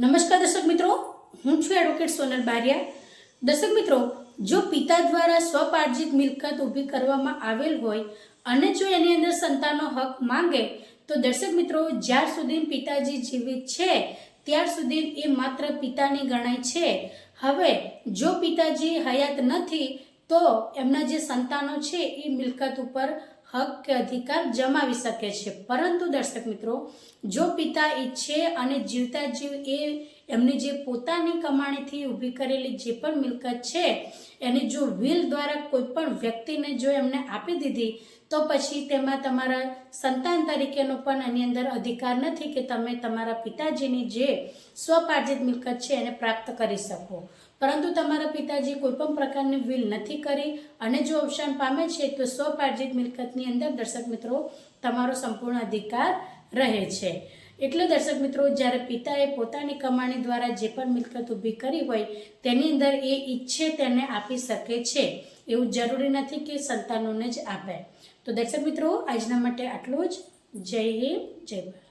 નમસ્કાર દર્શક મિત્રો, હું છું એડવોકેટ સોનલ બારિયા. દર્શક મિત્રો, જો પિતા દ્વારા સ્વપાર્જિત મિલકત ઊભી કરવામાં આવેલ હોય અને જો એની અંદર સંતાનનો હક માંગે, તો દર્શક મિત્રો, જ્યાર સુધી પિતાજી જીવિત છે, ત્યાર સુધી એ માત્ર પિતાની ગણાય છે. હવે, જો પિતાજી હયાત નથી, તો એમના જે સંતાનો છે, એ મિલકત ઉપર હક કે અધિકાર જમાવી શકે છે. પરંતુ દર્શક મિત્રો, જો પિતા ઈચ્છે અને જીવતા જીવ એ એમની જે પોતાની કમાણીથી ઊભી કરેલી જે પણ મિલકત છે, એને જો વિલ દ્વારા કોઈ પણ વ્યક્તિને જો એમને આપી દીધી, તો પછી તેમાં તમારા સંતાન તરીકેનો પણ એની અંદર અધિકાર નથી કે તમે તમારા પિતાજીની જે સ્વપાર્જિત મિલકત છે એને પ્રાપ્ત કરી શકો. પરંતુ તમારા પિતાજી કોઈ પણ પ્રકારની વિલ નથી કરી અને જો અવસાન પામે છે, તો સ્વપાર્જિત મિલકતની અંદર દર્શક મિત્રો, તમારો સંપૂર્ણ અધિકાર રહે છે. એટલે દર્શક મિત્રો, જ્યારે પિતાએ પોતાની કમાણી દ્વારા જે પણ મિલકત ઊભી કરી હોય, તેની અંદર એ ઈચ્છે તેને આપી શકે છે. એવું જરૂરી નથી કે સંતાનોને જ આપે. તો દર્શક મિત્રો, આજના માટે આટલું જ. જય હિન્દ, જય ભારત.